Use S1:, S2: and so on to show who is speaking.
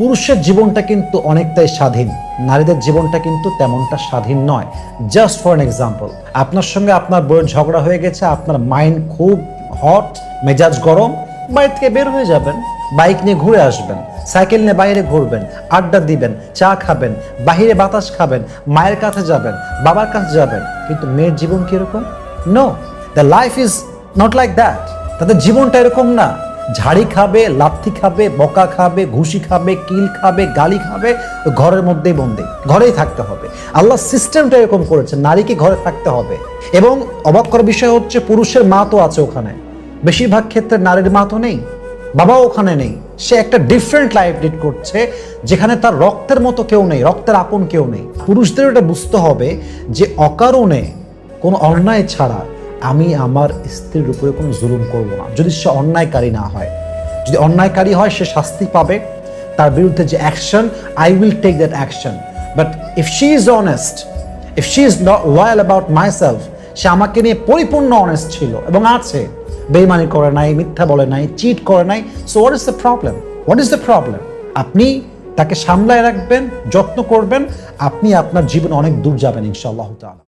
S1: পুরুষের জীবনটা কিন্তু অনেকটাই স্বাধীন, নারীদের জীবনটা কিন্তু তেমনটা স্বাধীন নয়। জাস্ট ফর এন এক্সাম্পল আপনার সঙ্গে আপনার বইয়ের ঝগড়া হয়ে গেছে, আপনার মাইন্ড খুব হট মেজাজ গরম বাড়ি থেকে বের হয়ে যাবেন, বাইক নিয়ে ঘুরে আসবেন, সাইকেল নিয়ে বাইরে ঘুরবেন, আড্ডা দিবেন, চা খাবেন, বাহিরে বাতাস খাবেন, মায়ের কাছে যাবেন, বাবার কাছে যাবেন, কিন্তু মেয়ের জীবন কীরকম no the life is not like that তাদের জীবনটা এরকম না। ঝাড়ি খাবে, লাথি খাবে, বকা খাবে, ঘুষি খাবে, কিল খাবে, গালি খাবে, ঘরের মধ্যেই বন্দি। ঘরেই থাকতে হবে। আল্লাহ সিস্টেমটা এরকম করেছে নারীকে ঘরে থাকতে হবে। এবং অবাক করার বিষয় হচ্ছে, পুরুষের মা তো আছে ওখানে। বেশিরভাগ ক্ষেত্রে নারীর মা তো নেই। বাবা ওখানে নেই। সে একটা ডিফারেন্ট লাইফ লিড করছে, যেখানে তার রক্তের মতো কেউ নেই, রক্তের আপন কেউ নেই। পুরুষদের এটা বুঝতে হবে যে অকারণে কোনো অন্যায় ছাড়া আমি আমার স্ত্রীর উপরে কোনো জুলুম করব না। যদি সে অন্যায়কারী না হয়, যদি অন্যায়কারী হয়, সে শাস্তি পাবে। তার বিরুদ্ধে যে action I will take that action but if she is honest if she is not loyal about myself সে আমাকে নিয়ে পরিপূর্ণ অনেস্ট ছিল এবং আছে। বেইমানি করে নাই, মিথ্যা বলে নাই চিট করে নাই। So what is the problem what is the problem আপনি তাকে সামলায় রাখবেন, যত্ন করবেন। আপনি আপনার জীবনে অনেক দূর যাবেন, ইনশাআল্লাহ তাআলা।